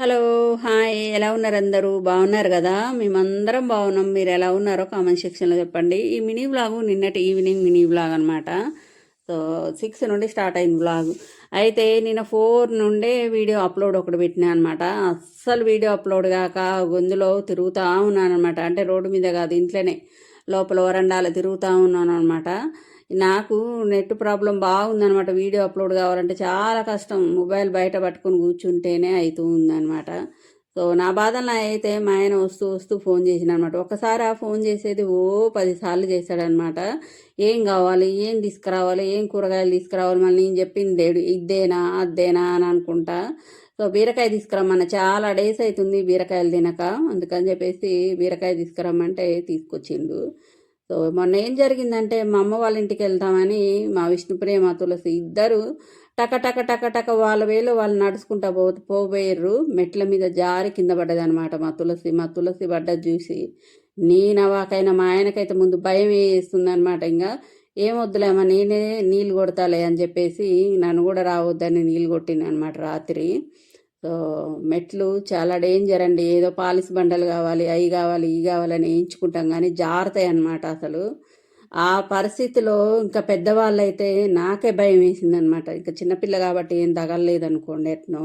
Hello hi. ఎలా ఉన్నారు అందరూ? బాగున్నారు కదా? మేమందరం బాగున్నాం. మీరు ఎలా ఉన్నారో కామెంట్ సెక్షన్లో చెప్పండి. ఈ మినీ బ్లాగు నిన్నటి ఈవినింగ్ మినీ బ్లాగ్ అనమాట సో సిక్స్ నుండి స్టార్ట్ అయింది బ్లాగ్ అయితే నిన్న ఫోర్ నుండే వీడియో అప్లోడ్ ఒకటి పెట్టినా అనమాట అస్సలు వీడియో అప్లోడ్ కాక గొంతులో తిరుగుతూ ఉన్నాను అనమాట అంటే రోడ్డు మీద కాదు ఇంట్లోనే. లోపల వరండాలో తిరుగుతూ ఉన్నాను అనమాట నాకు నెట్ ప్రాబ్లం బాగుందనమాట. వీడియో అప్లోడ్ కావాలంటే చాలా కష్టం. మొబైల్ బయట పట్టుకొని కూర్చుంటేనే అవుతూ ఉందనమాట సో నా బాధలు అయితే మా ఆయన వస్తూ వస్తూ ఫోన్ చేసిన అనమాట ఒకసారి ఆ ఫోన్ చేసేది ఓ పదిసార్లు చేశాడనమాట. ఏం కావాలి? ఏం తీసుకురావాలి? ఏం కూరగాయలు తీసుకురావాలి? మళ్ళీ నేను చెప్పింది లేడు. ఇద్దేనా? అద్దేనా? అని అనుకుంటా. సో బీరకాయ తీసుకురమ్మన్న. చాలా డేస్ అవుతుంది బీరకాయలు తినక. అందుకని చెప్పేసి బీరకాయ తీసుకురమ్మంటే తీసుకొచ్చిండు. సో మొన్న ఏం జరిగిందంటే మా అమ్మ వాళ్ళ ఇంటికి వెళ్తామని మా విష్ణుప్రియ మా తులసి ఇద్దరు టక టక టక టక వాళ్ళ వేలు వాళ్ళు నడుచుకుంటా పో పోబోయారు మెట్ల మీద జారి కింద పడ్డదనమాట మా తులసి. మా తులసి పడ్డది చూసి నేనవాకైనా మా ఆయనకైతే ముందు భయం వేస్తుంది అనమాట ఇంకా ఏమొద్దులేమా నేనే నీళ్ళు కొడతాలే అని చెప్పేసి నన్ను కూడా రావద్దని నీళ్ళు కొట్టింది అనమాట రాత్రి. సో మెట్లు చాలా డేంజర్ అండి. ఏదో పాలిస్ బండలు కావాలి అవి కావాలి ఇవి కావాలని వేయించుకుంటాం. కానీ జారుతాయి అన్నమాట అసలు. ఆ పరిస్థితిలో ఇంకా పెద్దవాళ్ళు అయితే నాకే భయం వేసిందనమాట ఇంకా చిన్నపిల్ల కాబట్టి ఏం తగలలేదు అనుకోండి ఎట్నో.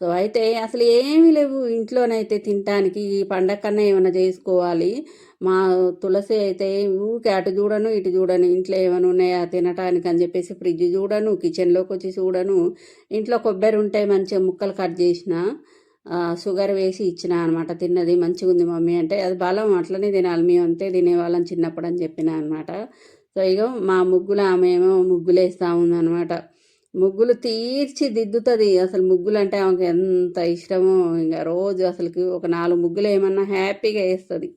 సో అయితే అసలు ఏమీ లేవు ఇంట్లోనైతే తినటానికి. ఈ పండగ కన్నా ఏమైనా చేసుకోవాలి. మా తులసి అయితే ఊకే అటు చూడను ఇటు చూడను. ఇంట్లో ఏమైనా ఉన్నాయా తినటానికి అని చెప్పేసి ఫ్రిడ్జ్ చూడను కిచెన్లోకి వచ్చి చూడను. ఇంట్లో కొబ్బరి ఉంటే మంచిగా ముక్కలు కట్ చేసిన షుగర్ వేసి ఇచ్చిన అనమాట తిన్నది మంచిగా ఉంది మమ్మీ అంటే. అది బలం అట్లనే తినాలి. మేము అంతే తినేవాళ్ళం చిన్నప్పుడు అని చెప్పిన అనమాట సో ఇక మా ముగ్గులు ఆమె ఏమో ముగ్గులు వేస్తూ ఉందన్నమాట. ముగ్గులు తీర్చి దిద్దుతుంది అసలు ముగ్గులు అంటే ఆమెకు ఎంత ఇష్టమో. ఇంకా రోజు అసలుకి ఒక నాలుగు ముగ్గులు ఏమన్నా హ్యాపీగా వేస్తుంది.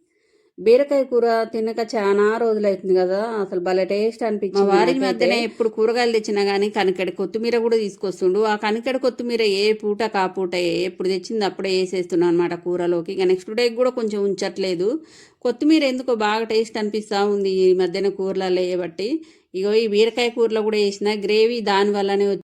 బీరకాయ కూర తినక చాలా రోజులు అవుతుంది కదా అసలు భలే టేస్ట్ అనిపించింది వారి మధ్యనే ఎప్పుడు కూరగాయలు తెచ్చినా కానీ కనికడి కొత్తిమీర కూడా తీసుకొస్తుండు. ఆ కనికడి కొత్తిమీర ఏ పూట కా పూట ఎప్పుడు తెచ్చింది అప్పుడే వేసేస్తున్నాను అనమాట కూరలోకి. ఇక నెక్స్ట్ డే కూడా కొంచెం ఉంచట్లేదు. కొత్తిమీర ఎందుకో బాగా టేస్ట్ అనిపిస్తూ ఉంది ఈ మధ్యన కూరలలో వేయబట్టి. ఇగో ఈ బీరకాయ కూరలో కూడా వేసిన గ్రేవీ దాని వల్లనే